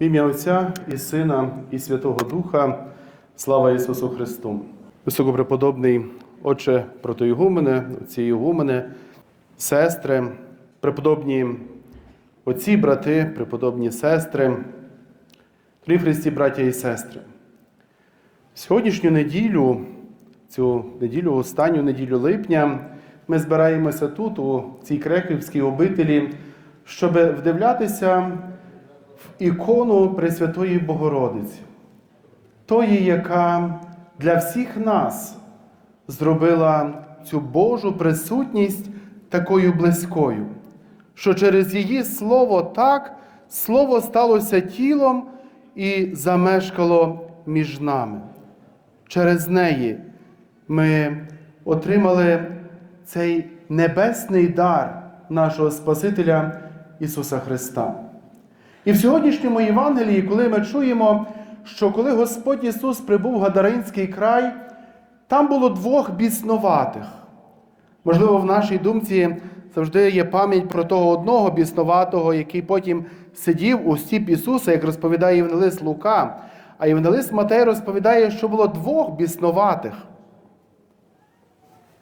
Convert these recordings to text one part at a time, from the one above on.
В ім'я Отця і Сина, і Святого Духа, слава Ісусу Христу. Високопреподобний Отче протоігумене, отці Ігумени, сестри, преподобні отці, брати, преподобні сестри, Дорогі Христі, браття і сестри. Сьогоднішню неділю, цю неділю, останню неділю липня, ми збираємося тут, у цій Креківській обителі, щоб вдивлятися ікону Пресвятої Богородиці, тої, яка для всіх нас зробила цю Божу присутність такою близькою, що через її слово так, слово сталося тілом і замешкало між нами. Через неї ми отримали цей небесний дар нашого Спасителя Ісуса Христа. І в сьогоднішньому Євангелії, коли ми чуємо, що коли Господь Ісус прибув в Гадаринський край, там було двох біснуватих. Можливо, в нашій думці завжди є пам'ять про того одного біснуватого, який потім сидів у стіп Ісуса, як розповідає Євангелист Лука. А Євангелист Матей розповідає, що було двох біснуватих.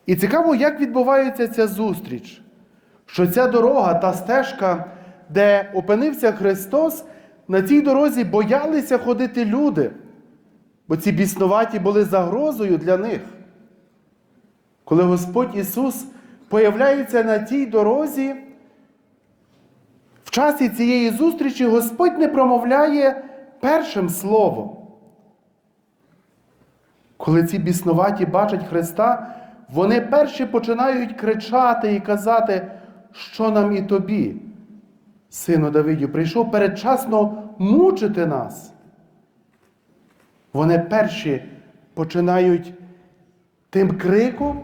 І цікаво, як відбувається ця зустріч, що ця дорога, та стежка, де опинився Христос, на цій дорозі боялися ходити люди, бо ці біснуваті були загрозою для них. Коли Господь Ісус появляється на тій дорозі, в часі цієї зустрічі Господь не промовляє першим словом. Коли ці біснуваті бачать Христа, вони перші починають кричати і казати, що нам і тобі, сину Давидю, прийшов передчасно мучити нас. Вони перші починають тим криком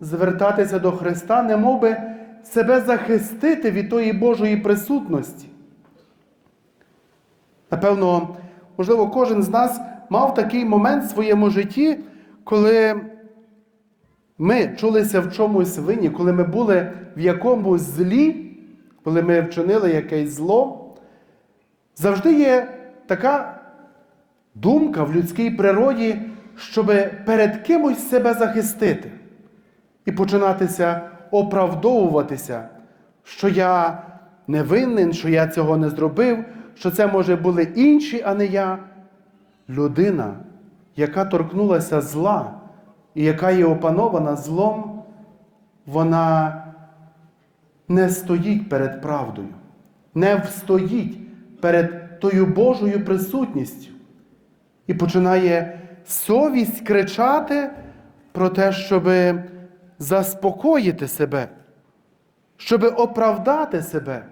звертатися до Христа, немовби себе захистити від тої Божої присутності. Напевно, можливо, кожен з нас мав такий момент в своєму житті, коли ми чулися в чомусь винні, коли ми були в якомусь злі, коли ми вчинили якесь зло. Завжди є така думка в людській природі, щоб перед кимось себе захистити і починатися оправдовуватися, що я не винен, що я цього не зробив, що це, може, були інші, а не я. Людина, яка торкнулася зла і яка є опанована злом, вона не стоїть перед правдою, не встоїть перед тою Божою присутністю і починає совість кричати про те, щоб заспокоїти себе, щоб оправдати себе.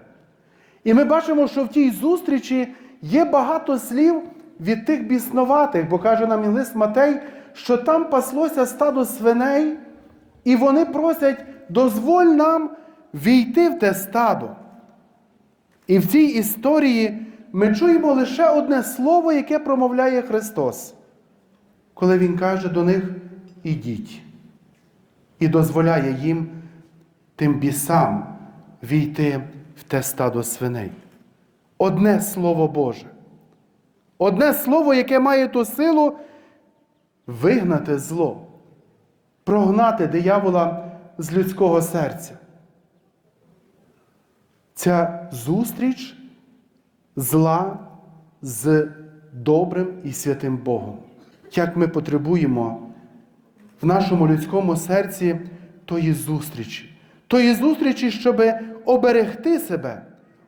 І ми бачимо, що в тій зустрічі є багато слів від тих біснуватих, бо каже нам лист Матей, що там паслося стадо свиней, і вони просять, дозволь нам війти в те стадо. І в цій історії ми чуємо лише одне слово, яке промовляє Христос, коли Він каже до них ідіть, і дозволяє їм тим бісам війти в те стадо свиней. Одне Слово Боже. Одне слово, яке має ту силу вигнати зло, прогнати диявола з людського серця. Ця зустріч зла з добрим і святим Богом. Як ми потребуємо в нашому людському серці тої зустрічі, тої зустрічі, щоб оберегти себе,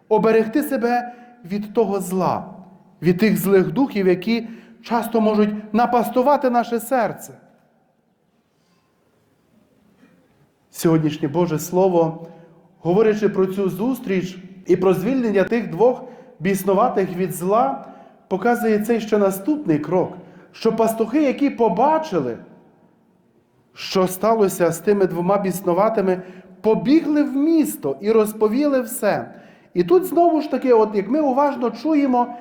оберегти себе від того зла, від тих злих духів, які часто можуть напастувати наше серце. Сьогоднішнє Боже Слово, говорячи про цю зустріч і про звільнення тих двох біснуватих від зла, показує цей ще наступний крок, що пастухи, які побачили, що сталося з тими двома біснуватими, побігли в місто і розповіли все. І тут знову ж таки, от як ми уважно чуємо,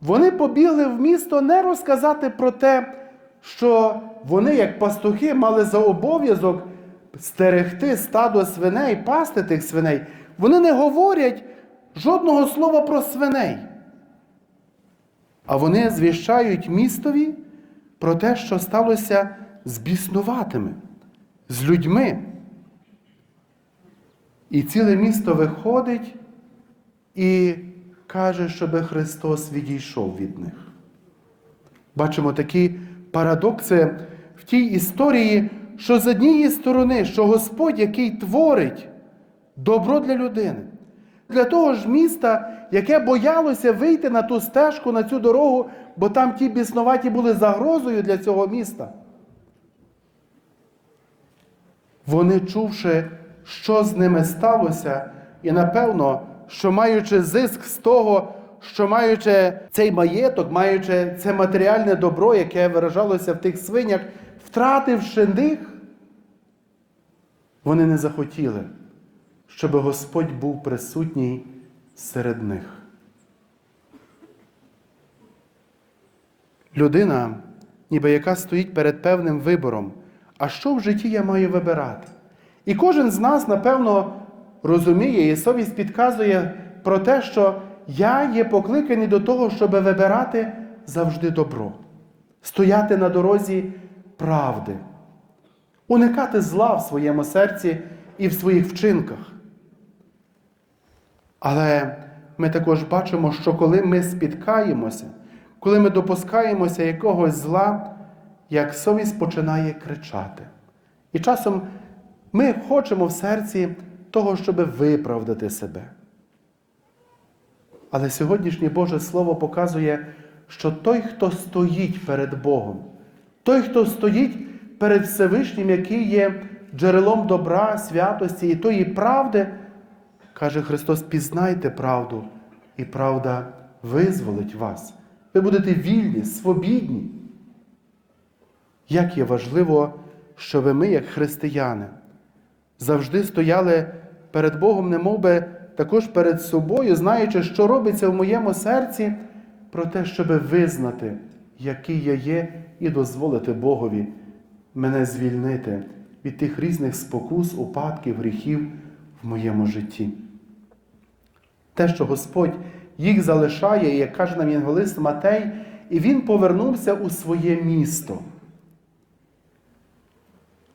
вони побігли в місто не розказати про те, що вони, як пастухи, мали за обов'язок стерегти стадо свиней, пасти тих свиней. Вони не говорять жодного слова про свиней. а вони звіщають містові про те, що сталося з біснуватими, з людьми. І ціле місто виходить і каже, щоб Христос відійшов від них. Бачимо такі парадокси в тій історії, що з однієї сторони, що Господь, який творить добро для людини, для того ж міста, яке боялося вийти на ту стежку, на цю дорогу, бо там ті біснуваті були загрозою для цього міста. Вони, чувши, що з ними сталося, і напевно, що маючи зиск з того, що маючи цей маєток, маючи це матеріальне добро, яке виражалося в тих свинях, втративши них, вони не захотіли, щоб Господь був присутній серед них. Людина, ніби яка стоїть перед певним вибором, а що в житті я маю вибирати? І кожен з нас, напевно, розуміє, і совість підказує про те, що я є покликаний до того, щоб вибирати завжди добро, стояти на дорозі правди, уникати зла в своєму серці і в своїх вчинках. Але ми також бачимо, що коли ми спіткаємося, коли ми допускаємося якогось зла, як совість починає кричати. І часом ми хочемо в серці того, щоб виправдати себе. Але сьогоднішнє Боже Слово показує, що той, хто стоїть перед Богом, той, хто стоїть перед Всевишнім, який є джерелом добра, святості і тої правди, каже Христос: пізнайте правду, і правда визволить вас. Ви будете вільні, свобідні. Як є важливо, щоб ми, як християни, завжди стояли перед Богом, немов би також перед собою, знаючи, що робиться в моєму серці, про те, щоб визнати, який я є, і дозволити Богові мене звільнити від тих різних спокус, упадків, гріхів в моєму житті. Те, що Господь їх залишає, як каже нам євангелист Матей, і він повернувся у своє місто.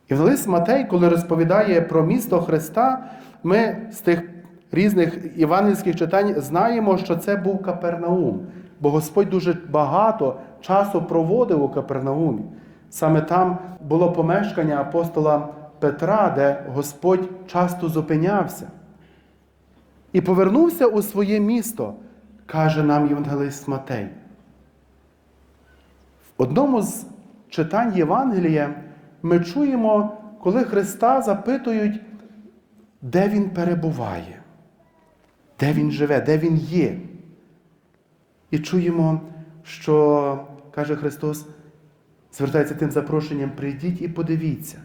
Євангелист Матей, коли розповідає про місто Христа, ми з тих різних євангельських читань знаємо, що це був Капернаум, бо Господь дуже багато часу проводив у Капернаумі. Саме там було помешкання апостола Петра, де Господь часто зупинявся. І повернувся у своє місто, каже нам Євангелист Матей. В одному з читань Євангелія ми чуємо, коли Христа запитують, де Він перебуває, де Він живе, де Він є. І чуємо, що, каже Христос, звертається тим запрошенням, прийдіть і подивіться.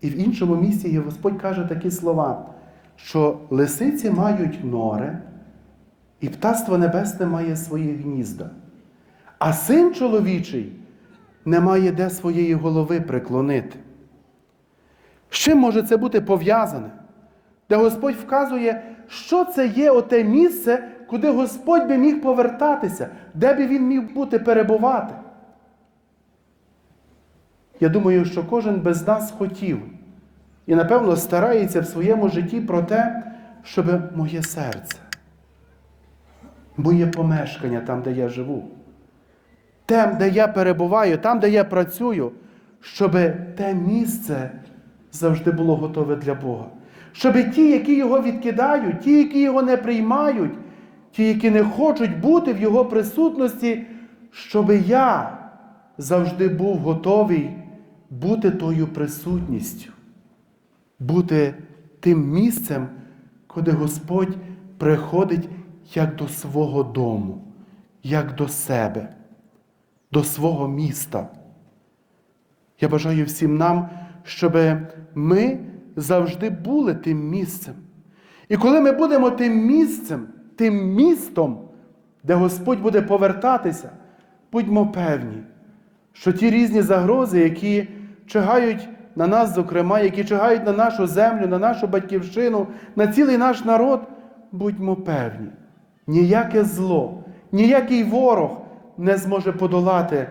І в іншому місці Господь каже такі слова, що лисиці мають нори, і птаство небесне має свої гнізда, а син чоловічий не має де своєї голови приклонити. З чим може це бути пов'язане? Де Господь вказує, що це є оте місце, куди Господь би міг повертатися, де би він міг бути перебувати. Я думаю, що кожен без нас хотів і, напевно, старається в своєму житті про те, щоб моє серце, моє помешкання там, де я живу, там, де я перебуваю, там, де я працюю, щоб те місце завжди було готове для Бога. Щоб ті, які його відкидають, ті, які його не приймають, ті, які не хочуть бути в Його присутності, щоб я завжди був готовий бути тою присутністю, бути тим місцем, куди Господь приходить як до свого дому, як до себе, до свого міста. Я бажаю всім нам, щоб ми завжди були тим місцем. І коли ми будемо тим місцем, тим містом, де Господь буде повертатися, будьмо певні, що ті різні загрози, які чигають на нас, зокрема, які чигають на нашу землю, на нашу батьківщину, на цілий наш народ, будьмо певні, ніяке зло, ніякий ворог не зможе подолати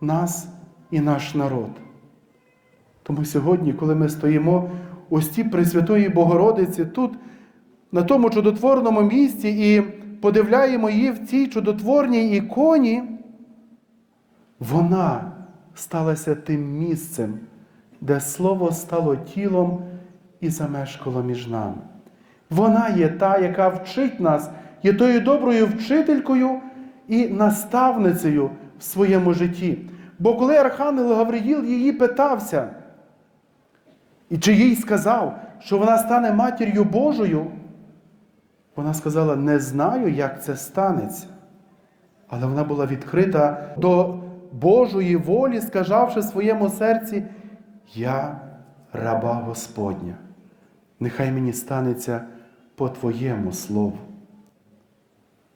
нас і наш народ. Тому сьогодні, коли ми стоїмо у стій Пресвятої Богородиці тут, на тому чудотворному місці, і подивляємо її в цій чудотворній іконі, вона сталася тим місцем, де Слово стало тілом і замешкало між нами. Вона є та, яка вчить нас, є тою доброю вчителькою і наставницею в своєму житті. Бо коли Архангел Гавриїл її питався, і чи їй сказав, що вона стане матір'ю Божою, вона сказала: не знаю, як це станеться. Але вона була відкрита до Божої волі, сказавши своєму серці: Я раба Господня, нехай мені станеться по Твоєму слову.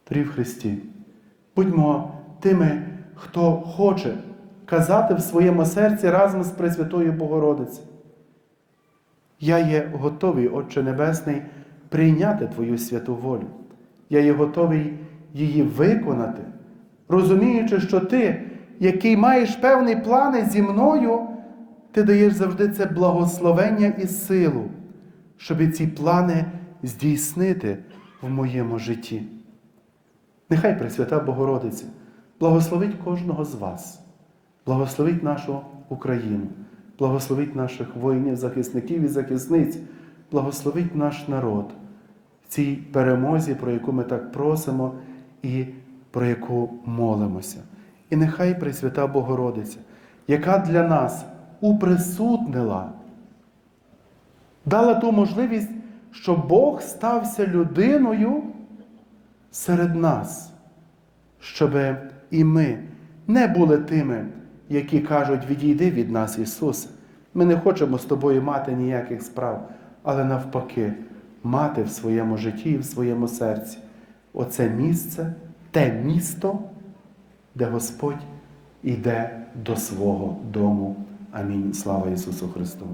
Дорі в Христі, будьмо тими, хто хоче казати в своєму серці разом з Пресвятою Богородицею. Я є готовий, Отче Небесний, прийняти Твою святу волю. Я є готовий її виконати, розуміючи, що Ти, який маєш певні плани зі мною, ти даєш завжди це благословення і силу, щоб ці плани здійснити в моєму житті. Нехай Пресвята Богородиця благословить кожного з вас, благословить нашу Україну, благословить наших воїнів, захисників і захисниць, благословить наш народ в цій перемозі, про яку ми так просимо і про яку молимося. І нехай Пресвята Богородиця, яка для нас уприсутнила, дала ту можливість, що Бог стався людиною серед нас, щоб і ми не були тими, які кажуть, відійди від нас, Ісусе. Ми не хочемо з тобою мати ніяких справ, але навпаки, мати в своєму житті і в своєму серці оце місце, те місто, де Господь іде до свого дому. Амінь. Слава Ісусу Христу!